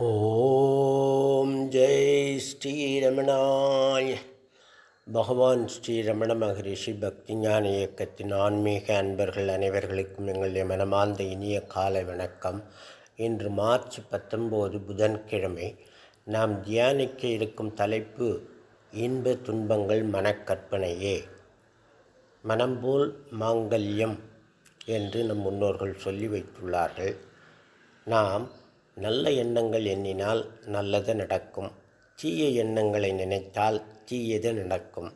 ஓம் ஜெய் ஸ்ரீரமணாய். பகவான் ஸ்ரீரமண மகரிஷி பக்தி ஞான இயக்கத்தின் ஆன்மீக அன்பர்கள் அனைவர்களுக்கும் எங்களுடைய மனமார்ந்த இனிய காலை வணக்கம். இன்று மார்ச் பத்தொம்போது புதன்கிழமை நாம் தியானிக்க இருக்கும் தலைப்பு இன்ப துன்பங்கள் மனக்கற்பனையே. மனம்போல் மாங்கல்யம் என்று நம் முன்னோர்கள் சொல்லி வைத்துள்ளார்கள். நாம் நல்ல எண்ணங்கள் எண்ணினால் நல்லது நடக்கும். தீய எண்ணங்களை நினைத்தால் தீயது நடக்கும்.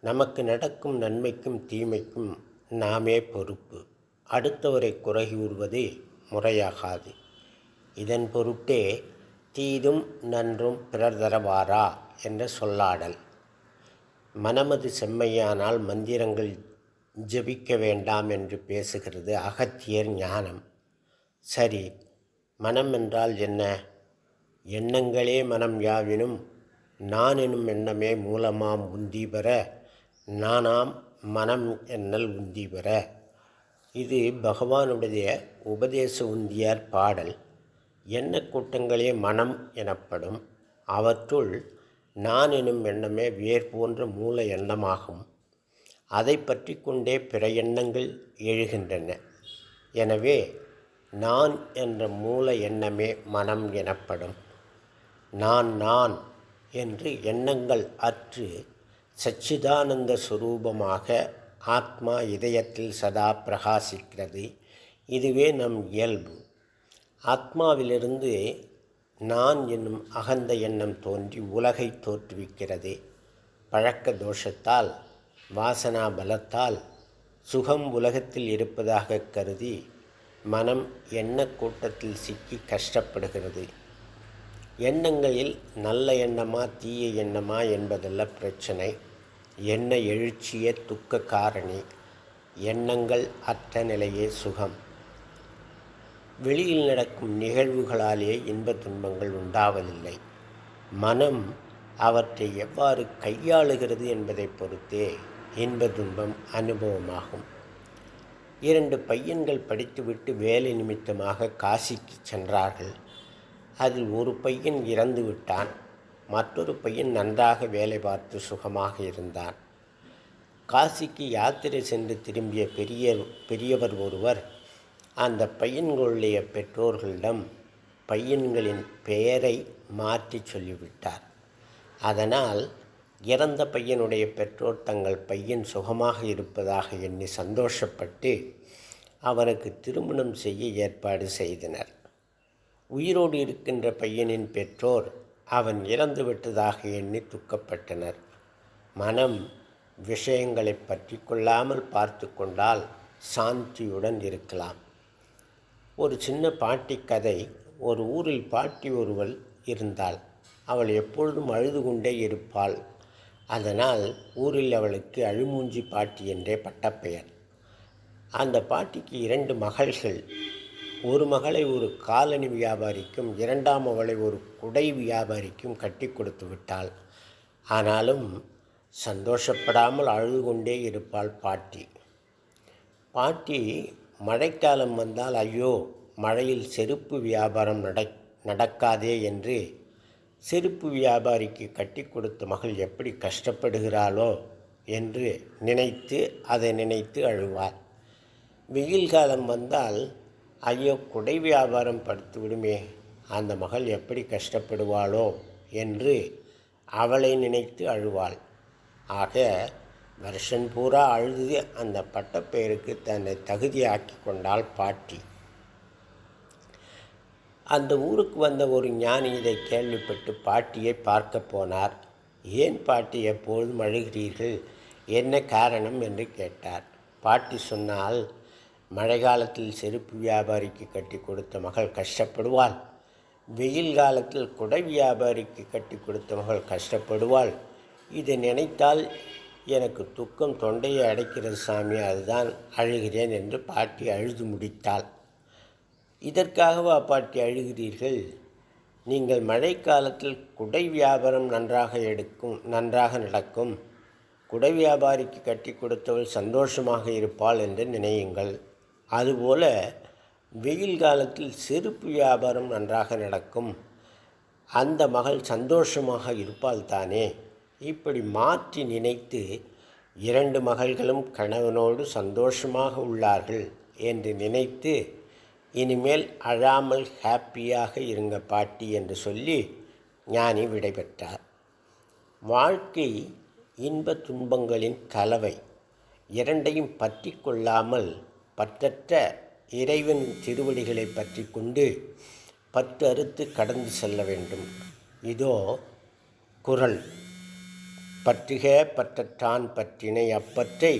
நமக்கு நடக்கும் நன்மைக்கும் தீமைக்கும் நாமே பொறுப்பு. அடுத்தவரை குறை கூறுவது முறையாகாது. இதன் பொருட்டே தீதும் நன்றும் பிறர் தரவாரா என்ற சொல்லாடல். மனமது செம்மையானால் மந்திரங்கள் ஜபிக்க வேண்டாம் என்று பேசுகிறது அகத்தியர் ஞானம். சரி மனம் என்றால் என்ன? எண்ணங்களே மனம் யாவினும் நான் எனும் எண்ணமே மூலமாம் உந்தி பெற நானாம் மனம் என்னல் உந்தி பெற. இது பகவானுடைய உபதேச உந்தியார் பாடல். எண்ண கூட்டங்களே மனம் எனப்படும். அவற்றுள் நான் எனும் எண்ணமே வேர் போன்ற மூல எண்ணமாகும். அதை பற்றி கொண்டே பிற எண்ணங்கள் எழுகின்றன. எனவே நான் என்ற மூல எண்ணமே மனம் எனப்படும். நான் நான் என்று எண்ணங்கள் அற்று சச்சிதானந்த சுரூபமாக ஆத்மா இதயத்தில் சதா பிரகாசிக்கிறது. இதுவே நம் இயல்பு. ஆத்மாவிலிருந்து நான் என்னும் அகந்த எண்ணம் தோன்றி உலகை தோற்றுவிக்கிறது. பழக்க தோஷத்தால் வாசனா பலத்தால் சுகம் உலகத்தில் இருப்பதாக கருதி மனம் எண்ண கூட்டத்தில் சிக்கி கஷ்டப்படுகிறது? எண்ணங்களில் நல்ல எண்ணமா தீய எண்ணமா என்பதல்ல பிரச்சனை. எண்ண எழுச்சிய துக்க காரணி. எண்ணங்கள் அற்ற நிலையே சுகம். வெளியில் நடக்கும் நிகழ்வுகளாலே இன்ப துன்பங்கள் உண்டாவதில்லை. மனம் அவற்றை எவ்வாறு கையாளுகிறது என்பதை பொறுத்தே இன்ப துன்பம் அனுபவமாகும். இரண்டு பையன்கள் படித்துவிட்டு வேலை நிமித்தமாக காசிக்கு சென்றார்கள். அதில் ஒரு பையன் இறந்து விட்டான். மற்றொரு பையன் நன்றாக வேலை பார்த்து சுகமாக இருந்தான். காசிக்கு யாத்திரை சென்று திரும்பிய பெரிய பெரியவர் ஒருவர் அந்த பையன்களுடைய பெற்றோர்களிடம் பையன்களின் பெயரை மாற்றி சொல்லிவிட்டார். அதனால் இறந்த பையனுடைய பெற்றோர் தங்கள் பையன் சுகமாக இருப்பதாக எண்ணி சந்தோஷப்பட்டு அவனுக்கு திருமணம் செய்ய ஏற்பாடு செய்தனர். உயிரோடு இருக்கின்ற பையனின் பெற்றோர் அவன் இறந்து விட்டதாக எண்ணி துக்கப்பட்டனர். மனம் விஷயங்களை பற்றி கொள்ளாமல் பார்த்து கொண்டால் சாந்தியுடன் இருக்கலாம். ஒரு சின்ன பாட்டி கதை ஒரு ஊரில் பாட்டி ஒருவள் இருந்தாள். அவள் எப்பொழுதும் அழுது கொண்டே இருப்பாள். அதனால் ஊரில் அவளுக்கு அழுமூஞ்சி பாட்டி என்றே பட்டப்பெயர். அந்த பாட்டிக்கு இரண்டு மகள்கள். ஒரு மகளை ஒரு காலணி வியாபாரிக்கும் இரண்டாம் மகளை ஒரு குடை வியாபாரிக்கும் கட்டி கொடுத்து விட்டாள். ஆனாலும் சந்தோஷப்படாமல் அழுது கொண்டே இருப்பாள் பாட்டி. பாட்டி மழைக்காலம் வந்தால் ஐயோ மழையில் செருப்பு வியாபாரம் நட நடக்காதே என்று செருப்பு வியாபாரிக்கு கட்டி கொடுத்த மகள் எப்படி கஷ்டப்படுகிறாளோ என்று நினைத்து அதை நினைத்து அழுவார் வெயில் காலம் வந்தால் ஐயோ குடை வியாபாரம் படுத்து விடுமே அந்த மகள் எப்படி கஷ்டப்படுவாளோ என்று அவளை நினைத்து அழுவாள். ஆக வருஷன் பூரா அழுது அந்த பட்டப்பெயருக்கு தன்னை தகுதியாக்கி கொண்டாள் பாட்டி. அந்த ஊருக்கு வந்த ஒரு ஞானி இதை கேள்விப்பட்டு பாட்டியை பார்க்க போனார். ஏன் பாட்டி எப்பொழுதும் அழுகிறீர்கள்? என்ன காரணம்? என்று கேட்டார். பாட்டி சொன்னால் மழை காலத்தில் செருப்பு வியாபாரிக்கு கட்டி கொடுத்த மகள் கஷ்டப்படுவாள். வெயில் காலத்தில் குடை வியாபாரிக்கு கட்டி கொடுத்த மகள் கஷ்டப்படுவாள். இதை நினைத்தால் எனக்கு துக்கம் தொண்டையை அடைக்கிறது சாமி அதுதான் அழுகிறேன் என்று பாட்டி அழுது முடித்தாள். இதற்காகவா பாட்டி அழுகிறீர்கள்? நீங்கள் மழைக்காலத்தில் குடை வியாபாரம் நன்றாக எடுக்கும் நன்றாக நடக்கும். குடை வியாபாரிக்கு கட்டி கொடுத்தவள் சந்தோஷமாக இருப்பாள் என்று நினையுங்கள். அதுபோல வெயில் காலத்தில் செருப்பு வியாபாரம் நன்றாக நடக்கும். அந்த மகள் சந்தோஷமாக இருப்பாள் தானே? இப்படி மாற்றி நினைத்து இரண்டு மகள்களும் கணவனோடு சந்தோஷமாக உள்ளார்கள் என்று நினைத்து இனிமேல் அழாமல் ஹாப்பியாக இருங்க பாட்டி என்று சொல்லி ஞானி விடைபெற்றார். வாழ்க்கை இன்ப துன்பங்களின் கலவை இரண்டையும் பற்றி கொள்ளாமல் பற்றற்ற இறைவன் திருவடிகளை பற்றி கொண்டு பற்று அறுத்து கடந்து செல்ல வேண்டும். இதோ குரல். பற்றுக பற்றற்றான் பற்றினை அப்பற்றை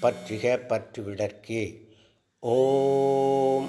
பற்றுக பற்று விடற்கே ஓம்.